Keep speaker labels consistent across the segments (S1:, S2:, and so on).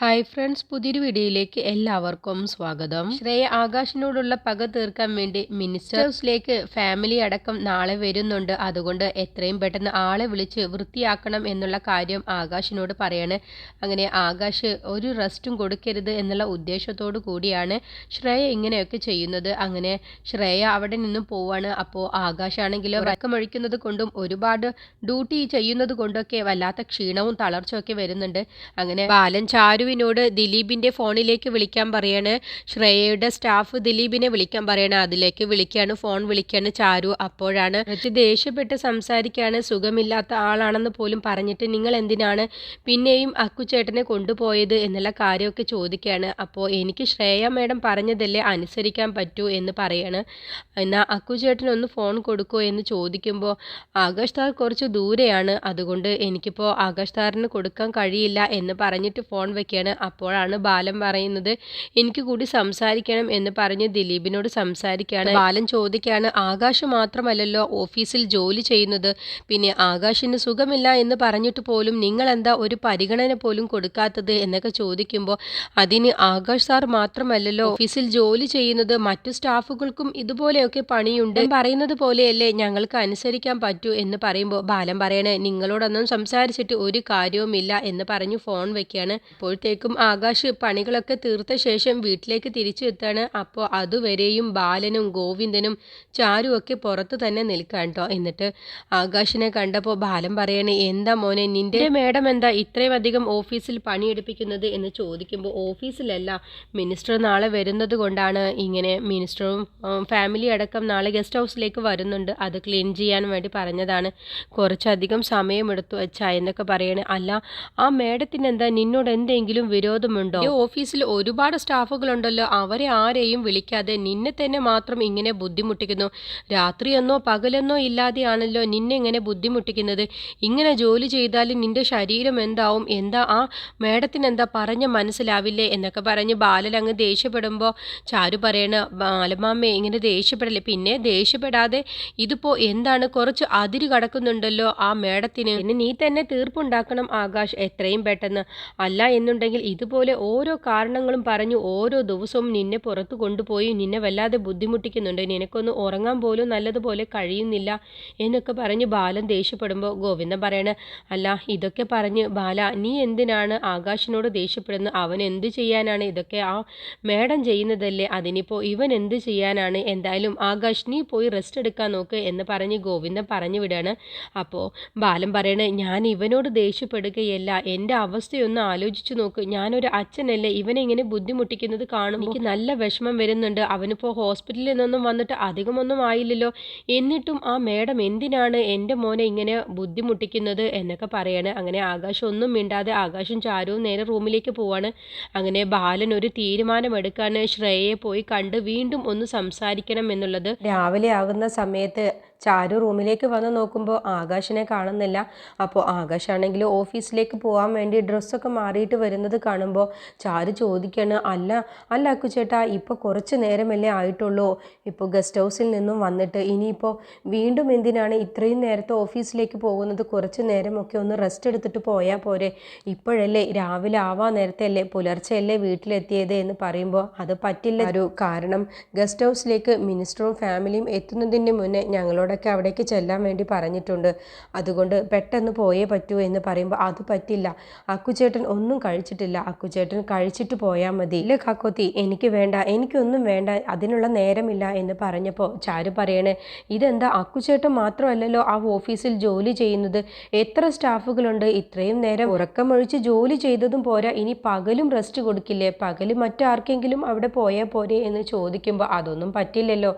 S1: Hi friends പുതിയൊരു വീഡിയോയിലേക്ക് എല്ലാവർക്കും സ്വാഗതം. ശ്രേയ ആകാശിനോടുള്ള പക തീർക്കാൻ വേണ്ടി മിനിസ്റ്റർ ഹൗസിലേക്ക് ഫാമിലി അടക്കം നാളെ വരുന്നുണ്ട്. അതുകൊണ്ട് എത്രയും പെട്ടെന്ന് ആളെ വിളിച്ച് വൃത്തിയാക്കണം എന്നുള്ള കാര്യം ആകാശിനോട് പറയാണ്. അങ്ങനെ ആകാശ് ഒരു റെസ്റ്റും കൊടുക്കരുത് എന്നുള്ള ഉദ്ദേശത്തോടു കൂടിയാണ് ശ്രേയ ഇങ്ങനെയൊക്കെ ചെയ്യുന്നത്. അങ്ങനെ ശ്രേയ അവിടെ നിന്നും പോവാണ്. അപ്പോൾ ആകാശാണെങ്കിലോ ഉറക്കമൊഴിക്കുന്നത് കൊണ്ടും ഒരുപാട് ഡ്യൂട്ടി ചെയ്യുന്നത് കൊണ്ടൊക്കെ വല്ലാത്ത ക്ഷീണവും തളർച്ചയൊക്കെ വരുന്നുണ്ട്. അങ്ങനെ ബാലൻ ചാരു ചാരുവിനോട് ദിലീപിന്റെ ഫോണിലേക്ക് വിളിക്കാൻ പറയാണ്. ശ്രേയയുടെ സ്റ്റാഫ് ദിലീപിനെ വിളിക്കാൻ പറയാണ്. അതിലേക്ക് വിളിക്കുകയാണ് ഫോൺ വിളിക്കുകയാണ് ചാരു. അപ്പോഴാണ് മറ്റ് ദേഷ്യപ്പെട്ട് സംസാരിക്കുകയാണ് സുഖമില്ലാത്ത ആളാണെന്ന് പോലും പറഞ്ഞിട്ട് നിങ്ങൾ എന്തിനാണ് പിന്നെയും അക്കുചേട്ടനെ കൊണ്ടുപോയത് എന്നുള്ള കാര്യമൊക്കെ ചോദിക്കുകയാണ് അപ്പോൾ എനിക്ക് ശ്രേയ മേഡം പറഞ്ഞതല്ലേ അനുസരിക്കാൻ പറ്റൂ എന്ന് പറയാണ്. എന്നാൽ അക്കുചേട്ടനൊന്ന് ഫോൺ കൊടുക്കോ എന്ന് ചോദിക്കുമ്പോൾ ആകാശ് താർ കുറച്ച് ദൂരെയാണ്. അതുകൊണ്ട് എനിക്കിപ്പോൾ ആകാശ് താറിന് കൊടുക്കാൻ കഴിയില്ല എന്ന് പറഞ്ഞിട്ട് ഫോൺ വെക്കുക ഇരിക്കുകയാണ് അപ്പോഴാണ് ബാലൻ പറയുന്നത് എനിക്ക് കൂടി സംസാരിക്കണം എന്ന് പറഞ്ഞ് ദിലീപിനോട് സംസാരിക്കുകയാണ്. ബാലൻ ചോദിക്കുകയാണ് ആകാശ് മാത്രമല്ലല്ലോ ഓഫീസിൽ ജോലി ചെയ്യുന്നത്? പിന്നെ ആകാശിന് സുഖമില്ല എന്ന് പറഞ്ഞിട്ട് പോലും നിങ്ങൾ എന്താ ഒരു പരിഗണന പോലും കൊടുക്കാത്തത്? എന്നൊക്കെ ചോദിക്കുമ്പോൾ അതിന് ആകാശ് സാർ മാത്രമല്ലല്ലോ ഓഫീസിൽ ജോലി ചെയ്യുന്നത് മറ്റു സ്റ്റാഫുകൾക്കും ഇതുപോലെയൊക്കെ പണിയുണ്ട്. പറയുന്നത് പോലെയല്ലേ ഞങ്ങൾക്ക് അനുസരിക്കാൻ പറ്റൂ എന്ന് പറയുമ്പോൾ ബാലം പറയണേ നിങ്ങളോടൊന്നും സംസാരിച്ചിട്ട് ഒരു കാര്യവുമില്ല എന്ന് പറഞ്ഞു ഫോൺ വെക്കുകയാണ്. ഇപ്പോഴത്തെ അപ്പോഴത്തേക്കും ആകാശ് പണികളൊക്കെ തീർത്ത ശേഷം വീട്ടിലേക്ക് തിരിച്ചു എത്താണ്. അപ്പോൾ അതുവരെയും ബാലനും ഗോവിന്ദനും ചാരും ഒക്കെ പുറത്ത് തന്നെ നിൽക്കാൻ കേട്ടോ എന്നിട്ട് ആകാശിനെ കണ്ടപ്പോൾ ബാലൻ പറയണേ എന്താ മോനെ നിന്റെ മേഡം എന്താ ഇത്രയും അധികം ഓഫീസിൽ പണിയെടുപ്പിക്കുന്നത്? എന്ന് ചോദിക്കുമ്പോൾ ഓഫീസിലല്ല മിനിസ്റ്റർ നാളെ വരുന്നത് കൊണ്ടാണ് ഇങ്ങനെ മിനിസ്റ്ററും ഫാമിലി അടക്കം നാളെ ഗസ്റ്റ് ഹൗസിലേക്ക് വരുന്നുണ്ട്. അത് ക്ലീൻ ചെയ്യാൻ വേണ്ടി പറഞ്ഞതാണ്. കുറച്ചധികം സമയമെടുത്തു അച്ഛ എന്നൊക്കെ പറയണേ. അല്ല ആ മേഡത്തിന് എന്താ നിന്നോട് എന്തെങ്കിലും എന്തെങ്കിലും വിരോധമുണ്ടോ? ഈ ഓഫീസിൽ ഒരുപാട് സ്റ്റാഫുകളുണ്ടല്ലോ. അവരെ ആരെയും വിളിക്കാതെ നിന്നെ തന്നെ മാത്രം ഇങ്ങനെ ബുദ്ധിമുട്ടിക്കുന്നു. രാത്രിയെന്നോ പകലെന്നോ ഇല്ലാതെയാണല്ലോ നിന്നെ ഇങ്ങനെ ബുദ്ധിമുട്ടിക്കുന്നത്. ഇങ്ങനെ ജോലി ചെയ്താലും നിന്റെ ശരീരം എന്താവും? എന്താ ആ മേഡത്തിന് എന്താ പറഞ്ഞ മനസ്സിലാവില്ലേ എന്നൊക്കെ പറഞ്ഞ് ബാലൻ അങ്ങ് ദേഷ്യപ്പെടുമ്പോൾ ചാരു പറയണ ബാലമാമ്മേ ഇങ്ങനെ ദേഷ്യപ്പെടല്ലേ? പിന്നെ ദേഷ്യപ്പെടാതെ ഇതിപ്പോ എന്താണ്? കുറച്ച് അതിര് കടക്കുന്നുണ്ടല്ലോ ആ മേഡത്തിന്. നീ തന്നെ തീർപ്പുണ്ടാക്കണം ആകാശ് എത്രയും പെട്ടെന്ന്. അല്ല എന്നുണ്ടെങ്കിൽ ഉണ്ടെങ്കിൽ ഇതുപോലെ ഓരോ കാരണങ്ങളും പറഞ്ഞു ഓരോ ദിവസവും നിന്നെ പുറത്ത് കൊണ്ടുപോയി നിന്നെ വല്ലാതെ ബുദ്ധിമുട്ടിക്കുന്നുണ്ട്. നിനക്കൊന്ന് ഉറങ്ങാൻ പോലും നല്ലതുപോലെ കഴിയുന്നില്ല എന്നൊക്കെ പറഞ്ഞ് ബാലൻ ദേഷ്യപ്പെടുമ്പോൾ ഗോവിന്ദൻ പറയണ അല്ല ഇതൊക്കെ പറഞ്ഞ് ബാല നീ എന്തിനാണ് ആകാശിനോട് ദേഷ്യപ്പെടുന്നത്? അവൻ എന്ത് ചെയ്യാനാണ്? ഇതൊക്കെ ആ മേഡം ചെയ്യുന്നതല്ലേ? അതിനിപ്പോൾ ഇവൻ എന്ത് ചെയ്യാനാണ്? എന്തായാലും ആകാശ് നീ പോയി റെസ്റ്റ് എടുക്കാൻ നോക്ക് എന്ന് പറഞ്ഞ് ഗോവിന്ദൻ പറഞ്ഞു വിടാണ്. അപ്പോൾ ബാലൻ പറയണേ ഞാൻ ഇവനോട് ദേഷ്യപ്പെടുകയല്ല. എന്റെ അവസ്ഥയൊന്ന് ആലോചിച്ച് നോക്ക്. നോക്ക് ഞാനൊരു അച്ഛനല്ലേ ഇവനെ ഇങ്ങനെ ബുദ്ധിമുട്ടിക്കുന്നത് കാണും എനിക്ക് നല്ല വിഷമം വരുന്നുണ്ട്. അവനിപ്പോൾ ഹോസ്പിറ്റലിൽ നിന്നൊന്നും വന്നിട്ട് അധികമൊന്നും ആയില്ലല്ലോ. എന്നിട്ടും ആ മേഡം എന്തിനാണ് എന്റെ മോനെ ഇങ്ങനെ ബുദ്ധിമുട്ടിക്കുന്നത് എന്നൊക്കെ പറയാണ്. അങ്ങനെ ആകാശം ഒന്നും മിണ്ടാതെ ആകാശം ചാരുവും നേരെ റൂമിലേക്ക് പോവാണ്. അങ്ങനെ ബാലൻ ഒരു തീരുമാനമെടുക്കാൻ ശ്രേയയെ പോയി കണ്ട് വീണ്ടും ഒന്ന് സംസാരിക്കണം എന്നുള്ളത്. രാവിലെ ആകുന്ന സമയത്ത് ചാരു റൂമിലേക്ക് വന്ന് നോക്കുമ്പോൾ ആകാശിനെ കാണുന്നില്ല. അപ്പോൾ ആകാശാണെങ്കിൽ ഓഫീസിലേക്ക് പോകാൻ വേണ്ടി ഡ്രസ്സൊക്കെ മാറിയിട്ട് വരുന്നത് കാണുമ്പോൾ ചാരു ചോദിക്കാണ് അല്ല അല്ല അക്കുചേട്ടാ ഇപ്പോൾ കുറച്ച് നേരമല്ലേ ആയിട്ടുള്ളൂ. ഇപ്പോൾ ഗസ്റ്റ് ഹൗസിൽ നിന്നും വന്നിട്ട് ഇനിയിപ്പോൾ വീണ്ടും എന്തിനാണ് ഇത്രയും നേരത്തെ ഓഫീസിലേക്ക് പോകുന്നത്? കുറച്ച് നേരമൊക്കെ ഒന്ന് റെസ്റ്റ് എടുത്തിട്ട് പോയാൽ പോരെ. ഇപ്പോഴല്ലേ രാവിലെ ആവാ നേരത്തെ പുലർച്ചെയല്ലേ വീട്ടിലെത്തിയത്? എന്ന് പറയുമ്പോൾ അത് പറ്റില്ല ഒരു കാരണം ഗസ്റ്റ് ഹൗസിലേക്ക് മിനിസ്റ്ററും ഫാമിലിയും എത്തുന്നതിന് മുന്നേ ഞങ്ങളോട് അവരോടൊക്കെ അവിടേക്ക് ചെല്ലാൻ വേണ്ടി പറഞ്ഞിട്ടുണ്ട്. അതുകൊണ്ട് പെട്ടെന്ന് പോയേ പറ്റൂ എന്ന് പറയുമ്പോൾ അത് പറ്റില്ല. അക്കുചേട്ടൻ ഒന്നും കഴിച്ചിട്ടില്ല. അക്കുചേട്ടൻ കഴിച്ചിട്ട് പോയാൽ മതി. ഇല്ല കാക്കോത്തി എനിക്ക് വേണ്ട. എനിക്കൊന്നും വേണ്ട. അതിനുള്ള നേരമില്ല എന്ന് പറഞ്ഞപ്പോൾ ചാരു പറയണേ ഇതെന്താ? അക്കുചേട്ടൻ മാത്രമല്ലല്ലോ ആ ഓഫീസിൽ ജോലി ചെയ്യുന്നത്. എത്ര സ്റ്റാഫുകളുണ്ട്? ഇത്രയും നേരം ഉറക്കമൊഴിച്ച് ജോലി ചെയ്തതും പോരാ. ഇനി പകലും റെസ്റ്റ് കൊടുക്കില്ലേ? പകൽ മറ്റാർക്കെങ്കിലും അവിടെ പോയാൽ പോരെ? എന്ന് ചോദിക്കുമ്പോൾ അതൊന്നും പറ്റില്ലല്ലോ.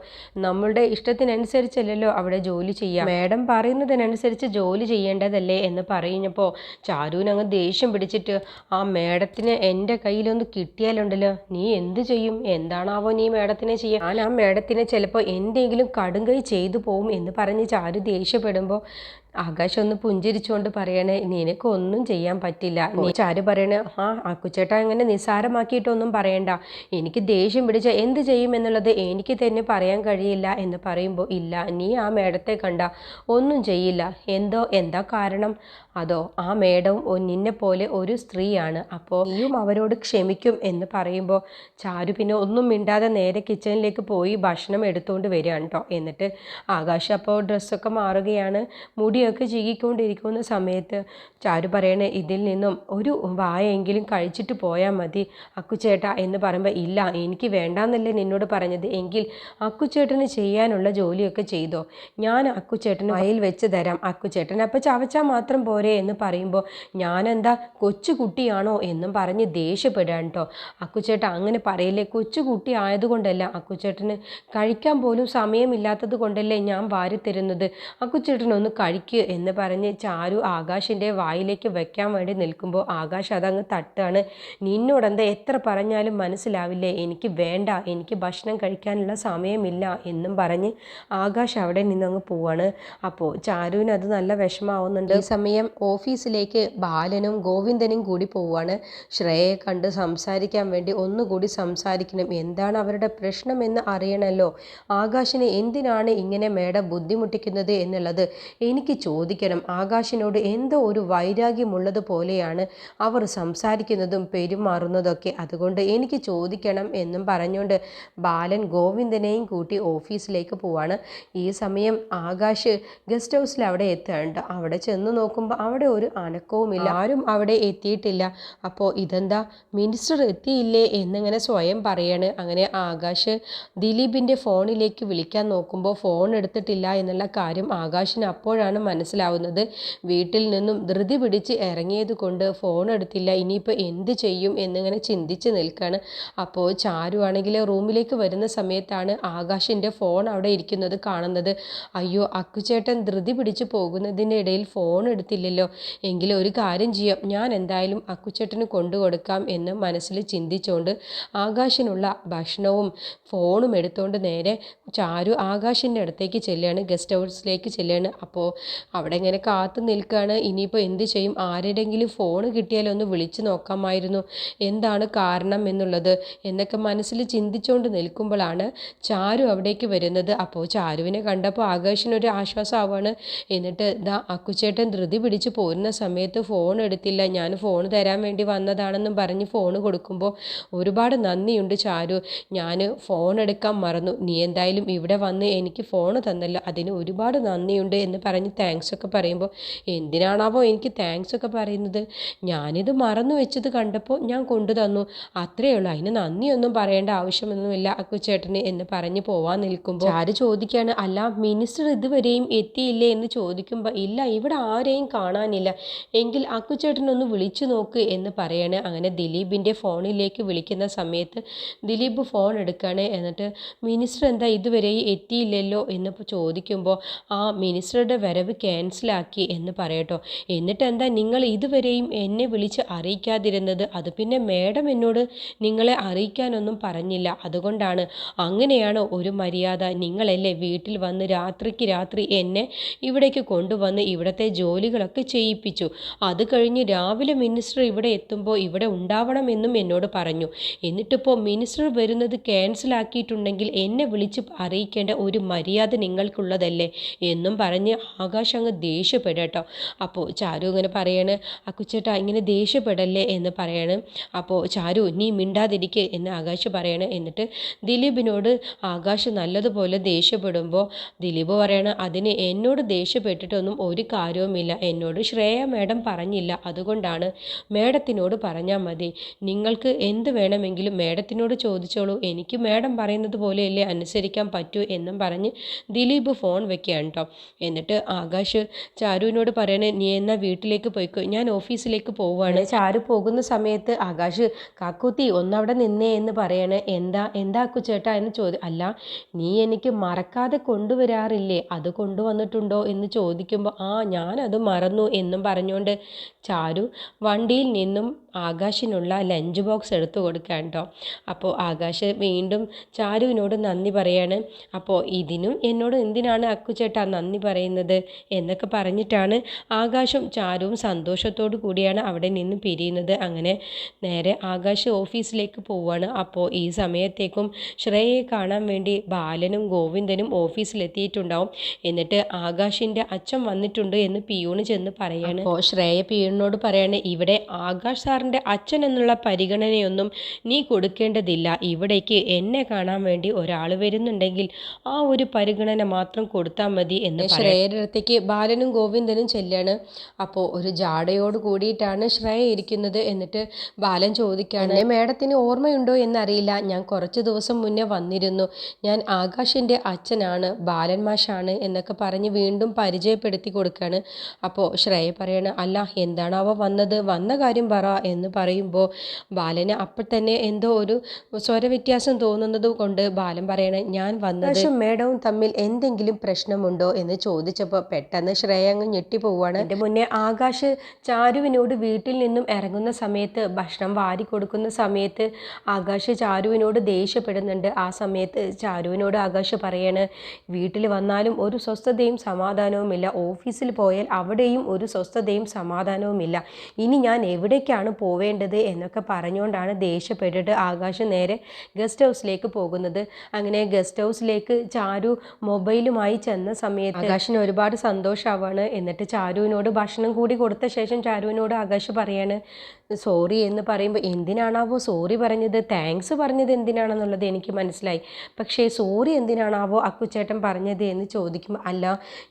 S1: നമ്മളുടെ ഇഷ്ടത്തിനനുസരിച്ചല്ലല്ലോ അവിടെ ജോലി ചെയ്യാം. മാഡം പറയുന്നതിനനുസരിച്ച് ജോലി ചെയ്യേണ്ടതല്ലേ എന്ന് പറയുന്നപ്പോൾ ചാരുവിനങ്ങ് ദേഷ്യം പിടിച്ചിട്ട് ആ മാഡത്തിന് എന്റെ കയ്യിലൊന്ന് കിട്ടിയാലുണ്ടല്ലോ നീ എന്ത് ചെയ്യും? എന്താണാവോ നീ മാഡത്തിനെ ചെയ്യാം? ഞാൻ ആ മാഡത്തിനെ ചിലപ്പോൾ എന്തെങ്കിലും കടുങ്കൈ ചെയ്തു പോവും എന്ന് പറഞ്ഞ് ചാരു ദേഷ്യപ്പെടുമ്പോൾ ആകാശം ഒന്ന് പുഞ്ചിരിച്ചുകൊണ്ട് പറയണേ നിനക്കൊന്നും ചെയ്യാൻ പറ്റില്ല. നീ ചാരു പറയണേ? ആ അക്കുച്ചേട്ട അങ്ങനെ നിസ്സാരമാക്കിയിട്ടൊന്നും പറയണ്ട. എനിക്ക് ദേഷ്യം പിടിച്ച എന്ത് ചെയ്യും എന്നുള്ളത് എനിക്ക് തന്നെ പറയാൻ കഴിയില്ല എന്ന് പറയുമ്പോൾ ഇല്ല നീ ആ മേഡത്തെ കണ്ട. ഒന്നും ചെയ്യില്ല. എന്തോ എന്താ കാരണം? അതോ ആ മേഡവും നിന്നെ പോലെ ഒരു സ്ത്രീയാണ്. അപ്പോൾ നീയും അവരോട് ക്ഷമിക്കും എന്ന് പറയുമ്പോൾ ചാരു പിന്നെ ഒന്നും മിണ്ടാതെ നേരെ കിച്ചണിലേക്ക് പോയി ഭക്ഷണം എടുത്തുകൊണ്ട് വരികയാണ് കേട്ടോ എന്നിട്ട് ആകാശ് അപ്പോൾ ഡ്രസ്സൊക്കെ മാറുകയാണ്. മുടിയൊക്കെ ചീകിക്കൊണ്ടിരിക്കുന്ന സമയത്ത് ചാരു പറയണേ ഇതിൽ നിന്നും ഒരു വായെങ്കിലും കഴിച്ചിട്ട് പോയാൽ മതി അക്കുച്ചേട്ട എന്ന് പറയുമ്പോൾ ഇല്ല എനിക്ക് വേണ്ടാന്നല്ലേ നിന്നോട് പറഞ്ഞത്. എങ്കിൽ അക്കുച്ചേട്ടന് ചെയ്യാനുള്ള ജോലിയൊക്കെ ചെയ്തോ. ഞാൻ അക്കുച്ചേട്ടന് വയൽ വെച്ച് തരാം. അക്കുച്ചേട്ടൻ അപ്പോൾ ചവച്ചാൽ മാത്രം പോരെ എന്ന് പറയുമ്പോൾ ഞാനെന്താ കൊച്ചു കുട്ടിയാണോ എന്നും പറഞ്ഞ് ദേഷ്യപ്പെടാൻ കേട്ടോ അക്കുച്ചേട്ട അങ്ങനെ പറയില്ലേ കൊച്ചു കുട്ടി ആയതുകൊണ്ടല്ല. അക്കുച്ചേട്ടന് കഴിക്കാൻ പോലും സമയമില്ലാത്തത് കൊണ്ടല്ലേ ഞാൻ വാരി തരുന്നത് അക്കുചേട്ടനൊന്ന് കഴിക്കുക എന്ന് പറഞ്ഞ് ചാരു ആകാശിന്റെ വായിലേക്ക് വയ്ക്കാൻ വേണ്ടി നിൽക്കുമ്പോൾ ആകാശ് അതങ്ങ് തട്ടാണ്. നിന്നോടെന്താ എത്ര പറഞ്ഞാലും മനസ്സിലാവില്ലേ? എനിക്ക് വേണ്ട എനിക്ക് ഭക്ഷണം കഴിക്കാനുള്ള സമയമില്ല എന്നും പറഞ്ഞ് ആകാശ് അവിടെ നിന്നങ്ങ് പോവാണ്. അപ്പോൾ ചാരുവിന് അത് നല്ല വിഷമാവുന്നുണ്ട് ഈ സമയം ഓഫീസിലേക്ക് ബാലനും ഗോവിന്ദനും കൂടി പോവാണ്. ശ്രേയെ കണ്ട് സംസാരിക്കാൻ വേണ്ടി ഒന്നുകൂടി സംസാരിക്കണം. എന്താണ് അവരുടെ പ്രശ്നം എന്ന് അറിയണമല്ലോ. ആകാശിനെ എന്തിനാണ് ഇങ്ങനെ മേഡം ബുദ്ധിമുട്ടിക്കുന്നത് എന്നുള്ളത്? എനിക്ക് ചോദിക്കണം. ആകാശിനോട് എന്തോ ഒരു വൈരാഗ്യമുള്ളത് പോലെയാണ് അവർ സംസാരിക്കുന്നതും പെരുമാറുന്നതൊക്കെ. അതുകൊണ്ട് എനിക്ക് ചോദിക്കണം എന്നും പറഞ്ഞുകൊണ്ട് ബാലൻ ഗോവിന്ദനെയും കൂട്ടി ഓഫീസിലേക്ക് പോവാണ്. ഈ സമയം ആകാശ് ഗസ്റ്റ് ഹൗസിൽ അവിടെ എത്തേണ്ട അവിടെ ചെന്ന് നോക്കുമ്പോൾ അവിടെ ഒരു അനക്കവുമില്ല. ആരും അവിടെ എത്തിയിട്ടില്ല. അപ്പോൾ ഇതെന്താ? മിനിസ്റ്റർ എത്തിയില്ലേ എന്നിങ്ങനെ സ്വയം പറയാണ്. അങ്ങനെ ആകാശ് ദിലീപിന്റെ ഫോണിലേക്ക് വിളിക്കാൻ നോക്കുമ്പോൾ ഫോൺ എടുത്തിട്ടില്ല എന്നുള്ള കാര്യം ആകാശിന് അപ്പോഴാണ് മനസ്സിലാവുന്നത്. വീട്ടിൽ നിന്നും ധൃതി പിടിച്ച് ഇറങ്ങിയത് കൊണ്ട് ഫോൺ എടുത്തില്ല. ഇനിയിപ്പോൾ എന്ത് ചെയ്യും എന്നിങ്ങനെ ചിന്തിച്ച് നിൽക്കുകയാണ് അപ്പോൾ ചാരു ആണെങ്കിൽ റൂമിലേക്ക് വരുന്ന സമയത്താണ് ആകാശിന്റെ ഫോൺ അവിടെ ഇരിക്കുന്നത് കാണുന്നത്. അയ്യോ അക്കുചേട്ടൻ ധൃതി പിടിച്ച് പോകുന്നതിന്റെ ഇടയിൽ ഫോൺ എടുത്തില്ലല്ലോ. എങ്കിലും ഒരു കാര്യം ചെയ്യാം. ഞാൻ എന്തായാലും അക്കുചേട്ടന് കൊണ്ടുകൊടുക്കാം എന്ന് മനസ്സിൽ ചിന്തിച്ചുകൊണ്ട് ആകാശിനുള്ള ഭക്ഷണവും ഫോണും എടുത്തുകൊണ്ട് നേരെ ചാരു ആകാശിന്റെ അടുത്തേക്ക് ചെല്ലുകയാണ്. ഗസ്റ്റ് ഹൗസിലേക്ക് ചെല്ലുകയാണ്. അപ്പോൾ അവിടെ ഇങ്ങനെ കാത്തു നിൽക്കുകയാണ്. ഇനിയിപ്പോൾ എന്ത് ചെയ്യും? ആരുടെങ്കിലും ഫോൺ കിട്ടിയാലൊന്ന് വിളിച്ചു നോക്കാമായിരുന്നു. എന്താണ് കാരണം എന്നുള്ളത്? എന്നൊക്കെ മനസ്സിൽ ചിന്തിച്ചുകൊണ്ട് നിൽക്കുമ്പോഴാണ് ചാരു അവിടേക്ക് വരുന്നത്. അപ്പോൾ ചാരുവിനെ കണ്ടപ്പോൾ ആകാശിനൊരു ആശ്വാസമാവാണ് എന്നിട്ട് ദാ അക്കുച്ചേട്ടൻ ധൃതി പിടിച്ച് പോരുന്ന സമയത്ത് ഫോൺ എടുത്തില്ല. ഞാൻ ഫോൺ തരാൻ വേണ്ടി വന്നതാണെന്നും പറഞ്ഞ് ഫോൺ കൊടുക്കുമ്പോൾ ഒരുപാട് നന്ദിയുണ്ട് ചാരു. ഞാൻ ഫോൺ എടുക്കാൻ മറന്നു. നീ എന്തായാലും ഇവിടെ വന്ന് എനിക്ക് ഫോൺ തന്നല്ലോ. അതിന് ഒരുപാട് നന്ദിയുണ്ട് എന്ന് പറഞ്ഞ് താങ്ക്സ് ഒക്കെ പറയുമ്പോൾ എന്തിനാണാവോ എനിക്ക് താങ്ക്സ് ഒക്കെ പറയുന്നത്? ഞാനിത് മറന്നു വെച്ചത് കണ്ടപ്പോൾ ഞാൻ കൊണ്ടു തന്നു. അത്രയേ ഉള്ളൂ. അതിന് നന്ദിയൊന്നും പറയേണ്ട ആവശ്യമൊന്നുമില്ല അക്കുച്ചേട്ടന് എന്ന് പറഞ്ഞ് പോവാൻ നിൽക്കുമ്പോൾ ആര് ചോദിക്കുകയാണ് അല്ല മിനിസ്റ്റർ ഇതുവരെയും എത്തിയില്ലേ? എന്ന് ചോദിക്കുമ്പോൾ ഇല്ല ഇവിടെ ആരെയും കാണാനില്ല. എങ്കിൽ അക്കുച്ചേട്ടനൊന്ന് വിളിച്ചു നോക്ക് എന്ന് പറയാണ്. അങ്ങനെ ദിലീപിന്റെ ഫോണിലേക്ക് വിളിക്കുന്ന സമയത്ത് ദിലീപ് ഫോൺ എടുക്കുകയാണ്. എന്നിട്ട് മിനിസ്റ്റർ എന്താ ഇതുവരെയും എത്തിയില്ലല്ലോ? എന്ന് ചോദിക്കുമ്പോൾ ആ മിനിസ്റ്ററുടെ വരവ് ക്യാൻസലാക്കി എന്ന് പറയട്ടോ. എന്നിട്ട് എന്താ നിങ്ങൾ ഇതുവരെയും എന്നെ വിളിച്ച് അറിയിക്കാതിരുന്നത്? അത് പിന്നെ മേഡം എന്നോട് നിങ്ങളെ അറിയിക്കാനൊന്നും പറഞ്ഞില്ല. അതുകൊണ്ടാണ് അങ്ങനെയാണോ ഒരു മര്യാദ. നിങ്ങളല്ലേ വീട്ടിൽ വന്ന് രാത്രിക്ക് രാത്രി എന്നെ ഇവിടേക്ക് കൊണ്ടുവന്ന് ഇവിടുത്തെ ജോലികളൊക്കെ ചെയ്യിപ്പിച്ചു. അത് കഴിഞ്ഞ് രാവിലെ മിനിസ്റ്റർ ഇവിടെ എത്തുമ്പോൾ ഇവിടെ ഉണ്ടാവണമെന്നും എന്നോട് പറഞ്ഞു. എന്നിട്ടിപ്പോൾ മിനിസ്റ്റർ വരുന്നത് ക്യാൻസലാക്കിയിട്ടുണ്ടെങ്കിൽ എന്നെ വിളിച്ച് അറിയിക്കേണ്ട ഒരു മര്യാദ നിങ്ങൾക്കുള്ളതല്ലേ? എന്നും പറഞ്ഞ് ആകാശ് അങ്ങ് ദേഷ്യപ്പെടട്ടോ അപ്പോൾ ചാരു ഇങ്ങനെ പറയാണ് അക്കുച്ചേട്ടാ ഇങ്ങനെ ദേഷ്യപ്പെടല്ലേ? എന്ന് പറയാണ്. അപ്പോൾ ചാരു നീ മിണ്ടാതിരിക്കുക എന്ന് ആകാശ് പറയാണ്. എന്നിട്ട് ദിലീപിനോട് ആകാശ് നല്ലതുപോലെ ദേഷ്യപ്പെടുമ്പോൾ ദിലീപ് പറയണം അതിന് എന്നോട് ദേഷ്യപ്പെട്ടിട്ടൊന്നും ഒരു കാര്യവുമില്ല. എന്നോട് ശ്രേയ മേഡം പറഞ്ഞില്ല. അതുകൊണ്ടാണ് മേഡത്തിനോട് പറഞ്ഞാൽ മതി. നിങ്ങൾക്ക് എന്ത് വേണമെങ്കിലും മേഡത്തിനോട് ചോദിച്ചോളൂ. എനിക്ക് മേഡം പറയുന്നത് പോലെയല്ലേ അനുസരിക്കാൻ പറ്റൂ എന്നും പറഞ്ഞ് ദിലീപ് ഫോൺ വെക്കുകയാണ് കേട്ടോ. എന്നിട്ട് ആകാശ് ചാരുവിനോട് പറയണേ നീ എന്നാ വീട്ടിലേക്ക് പോയിക്കോ? ഞാൻ ഓഫീസിലേക്ക് പോവുകയാണ്. ചാരു പോകുന്ന സമയത്ത് ആകാശ് കാക്കൂത്തി ഒന്നവിടെ നിന്നേ എന്ന് പറയണേ. എന്താ എന്താ ചേട്ടാ? എന്ന് ചോദ്യം അല്ല നീ എനിക്ക് മറക്കാതെ കൊണ്ടുവരാറില്ലേ? അത് കൊണ്ടുവന്നിട്ടുണ്ടോ? എന്ന് ചോദിക്കുമ്പോൾ ആ ഞാനത് മറന്നു എന്നും പറഞ്ഞുകൊണ്ട് ചാരു വണ്ടിയിൽ നിന്നും ആകാശിനുള്ള ലഞ്ച് ബോക്സ് എടുത്തു കൊടുക്കാൻ കേട്ടോ അപ്പോൾ ആകാശ് വീണ്ടും ചാരുവിനോട് നന്ദി പറയാണ്. അപ്പോൾ ഇതിനും എന്നോട് എന്തിനാണ് അക്കുചേട്ടാ നന്ദി പറയുന്നത് എന്നൊക്കെ പറഞ്ഞിട്ടാണ് ആകാശും ചാരുവും സന്തോഷത്തോടു കൂടിയാണ് അവിടെ നിന്ന് പിരിയുന്നത്. അങ്ങനെ നേരെ ആകാശ് ഓഫീസിലേക്ക് പോവുകയാണ് അപ്പോൾ ഈ സമയത്തേക്കും ശ്രേയയെ കാണാൻ വേണ്ടി ബാലനും ഗോവിന്ദനും ഓഫീസിലെത്തിയിട്ടുണ്ടാവും. എന്നിട്ട് ആകാശിന്റെ അച്ഛൻ വന്നിട്ടുണ്ട് എന്ന് പിയൂണ് ചെന്ന് പറയാണ്. അപ്പോൾ ശ്രേയ പിയൂണിനോട് പറയാണ് ഇവിടെ ആകാശ് സാറിന്റെ അച്ഛൻ എന്നുള്ള പരിഗണനയൊന്നും നീ കൊടുക്കേണ്ടതില്ല. ഇവിടേക്ക് എന്നെ കാണാൻ വേണ്ടി ഒരാൾ വരുന്നുണ്ടെങ്കിൽ ആ ഒരു പരിഗണന മാത്രം കൊടുത്താൽ മതി എന്ന് ശ്രേയരത്തേക്ക് ബാലനും ഗോവിന്ദനും ചെല്ലാണ്. അപ്പോൾ ഒരു ജാടയോട് കൂടിയിട്ടാണ് ശ്രേയ ഇരിക്കുന്നത് എന്നിട്ട് ബാലൻ ചോദിക്കുകയാണ് മേഡത്തിന് ഓർമ്മയുണ്ടോ എന്നറിയില്ല. ഞാൻ കുറച്ച് ദിവസം മുന്നേ വന്നിരുന്നു. ഞാൻ ആകാശിന്റെ അച്ഛനാണ് ബാലൻ മാഷാണ് എന്നൊക്കെ പറഞ്ഞ് വീണ്ടും പരിചയപ്പെടുത്തി കൊടുക്കുകയാണ് അപ്പോൾ ശ്രേയ പറയാണ് അല്ല അവ വന്നത്? വന്ന കാര്യം പറ എന്ന് പറയുമ്പോൾ ബാലന് അപ്പോൾ തന്നെ എന്തോ ഒരു സ്വരവ്യത്യാസം തോന്നുന്നത് കൊണ്ട് ബാലൻ പറയണേ ഞാൻ വന്നത് മേഡവും തമ്മിൽ എന്തെങ്കിലും പ്രശ്നമുണ്ടോ? എന്ന് ചോദിച്ചപ്പോൾ പെട്ടെന്ന് ശ്രേയ അങ്ങ് ഞെട്ടിപ്പോവാണ് എന്റെ മുന്നേ ആകാശ് ചാരുവിനോട് വീട്ടിൽ നിന്നും ഇറങ്ങുന്ന സമയത്ത് ഭക്ഷണം വാരി കൊടുക്കുന്ന സമയത്ത് ആകാശ് ചാരുവിനോട് ദേഷ്യപ്പെടുന്നുണ്ട്. ആ സമയത്ത് ചാരുവിനോട് ആകാശ് പറയാണ് വീട്ടിൽ വന്നാലും ഒരു സ്വസ്ഥതയും സമാധാനവുമില്ല. ഓഫീസിൽ പോയാൽ അവിടെയും ഒരു സ്വസ്ഥതയും സമാധാനവുമില്ല. ഇനി ഞാൻ എവിടേക്കാണ് പോവേണ്ടത് എന്നൊക്കെ പറഞ്ഞുകൊണ്ടാണ് ദേഷ്യപ്പെട്ടിട്ട് ആകാശം നേരെ ഗസ്റ്റ് ഹൗസിലേക്ക് പോകുന്നത്. അങ്ങനെ ഗസ്റ്റ് ഹൗസിലേക്ക് ചാരു മൊബൈലുമായി ചെന്ന സമയത്ത് ആകാശിന് ഒരുപാട് സന്തോഷമാവാണ് എന്നിട്ട് ചാരുവിനോട് ഭക്ഷണം കൂടി കൊടുത്ത ശേഷം ചാരുവിനോട് ആകാശ് പറയാണ് സോറി എന്ന് പറയുമ്പോൾ എന്തിനാണാവോ സോറി പറഞ്ഞത്? താങ്ക്സ് പറഞ്ഞത് എന്തിനാണെന്നുള്ളത് എനിക്ക് മനസ്സിലായി. പക്ഷേ സോറി എന്തിനാണാവോ അക്കുച്ചേട്ടൻ പറഞ്ഞത്? എന്ന് ചോദിക്കുമ്പോൾ അല്ല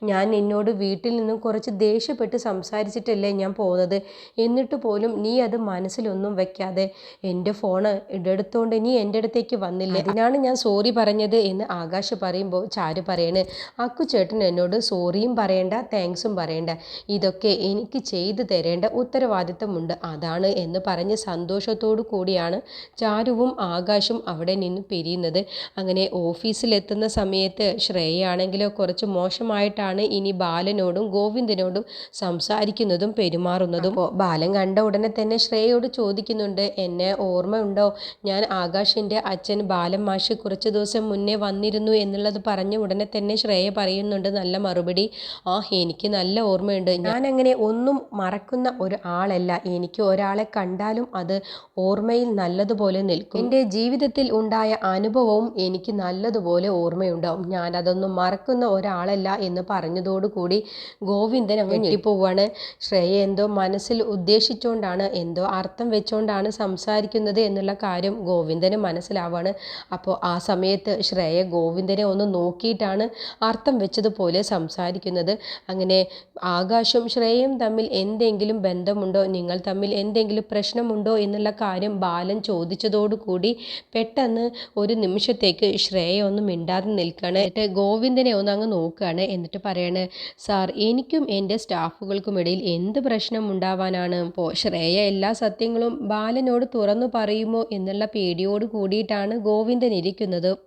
S1: ഞാൻ നിന്നോട് വീട്ടിൽ നിന്നും കുറച്ച് ദേഷ്യപ്പെട്ട് സംസാരിച്ചിട്ടല്ലേ ഞാൻ പോകുന്നത് എന്നിട്ട് പോലും നീ അത് മനസ്സിലൊന്നും വെക്കാതെ എന്റെ ഫോണ് ഇടെടുത്തോണ്ട് ഇനി എന്റെ അടുത്തേക്ക് വന്നില്ല? അതിനാണ് ഞാൻ സോറി പറഞ്ഞത് എന്ന് ആകാശ് പറയുമ്പോൾ ചാരു പറയണ്. അക്കുച്ചേട്ടൻ എന്നോട് സോറിയും പറയണ്ട താങ്ക്സും പറയണ്ട. ഇതൊക്കെ എനിക്ക് ചെയ്തു തരേണ്ട ഉത്തരവാദിത്തമുണ്ട്. അതാണ് എന്ന് പറഞ്ഞ് സന്തോഷത്തോടു കൂടിയാണ് ചാരുവും ആകാശും അവിടെ നിന്ന് പിരിയുന്നത്. അങ്ങനെ ഓഫീസിലെത്തുന്ന സമയത്ത് ശ്രേയാണെങ്കിലോ കുറച്ച് മോശമായിട്ടാണ് ഇനി ബാലനോടും ഗോവിന്ദനോടും സംസാരിക്കുന്നതും പെരുമാറുന്നതും. ബാലൻ കണ്ട ഉടനെ തന്നെ ശ്രേയോട് ചോദിക്കുന്നുണ്ട് എന്നെ ഓർമ്മയുണ്ടോ? ഞാൻ ആകാശിന്റെ അച്ഛൻ ബാലൻ മാഷ് കുറച്ച് ദിവസം മുന്നേ വന്നിരുന്നു എന്നുള്ളത് പറഞ്ഞ ഉടനെ തന്നെ ശ്രേയ പറയുന്നുണ്ട് നല്ല മറുപടി. ആ എനിക്ക് നല്ല ഓർമ്മയുണ്ട്. ഞാൻ അങ്ങനെ ഒന്നും മറക്കുന്ന ഒരു ആളല്ല എനിക്ക് ഒരാളെ കണ്ടാലും അത് ഓർമ്മയിൽ നല്ലതുപോലെ നിൽക്കും. എന്റെ ജീവിതത്തിൽ ഉണ്ടായ അനുഭവവും എനിക്ക് നല്ലതുപോലെ ഓർമ്മയുണ്ടാവും. ഞാൻ അതൊന്നും മറക്കുന്ന ഒരാളല്ല എന്ന് പറഞ്ഞതോടുകൂടി ഗോവിന്ദൻ അങ്ങ് ഞെട്ടിപ്പോവാണ്. ശ്രേയ എന്തോ മനസ്സിൽ ഉദ്ദേശിച്ചുകൊണ്ടാണ് എന്തോ അർത്ഥം വെച്ചുകൊണ്ടാണ് സംസാരിക്കുന്നത് എന്നുള്ള കാര്യം ഗോവിന്ദന് മനസ്സിലാവാണ്. അപ്പോൾ ആ സമയത്ത് ശ്രേയ ഗോവിന്ദനെ ഒന്ന് നോക്കിയിട്ടാണ് അർത്ഥം വെച്ചതുപോലെ സംസാരിക്കുന്നത്. അങ്ങനെ ആകാശം ശ്രേയയും തമ്മിൽ എന്തെങ്കിലും ബന്ധമുണ്ടോ? നിങ്ങൾ തമ്മിൽ എന്തെങ്കിലും പ്രശ്നമുണ്ടോ? എന്നുള്ള കാര്യം ബാലൻ ചോദിച്ചതോടുകൂടി പെട്ടെന്ന് ഒരു നിമിഷത്തേക്ക് ശ്രേയ ഒന്ന് മിണ്ടാതെ നിൽക്കുകയാണ്. എന്നിട്ട് ഗോവിന്ദനെ ഒന്ന് അങ്ങ് നോക്കുകയാണ്. എന്നിട്ട് പറയാണ് സാർ എനിക്കും എന്റെ സ്റ്റാഫുകൾക്കും ഇടയിൽ എന്ത് പ്രശ്നം ഉണ്ടാവാനാണ് ഇപ്പോൾ ശ്രേയ എല്ലാ സത്യങ്ങളും ബാലനോട് തുറന്നു പറയുമോ? എന്നുള്ള പേടിയോട് കൂടിയിട്ടാണ് ഗോവിന്ദൻ ഇരിക്കുന്നത്.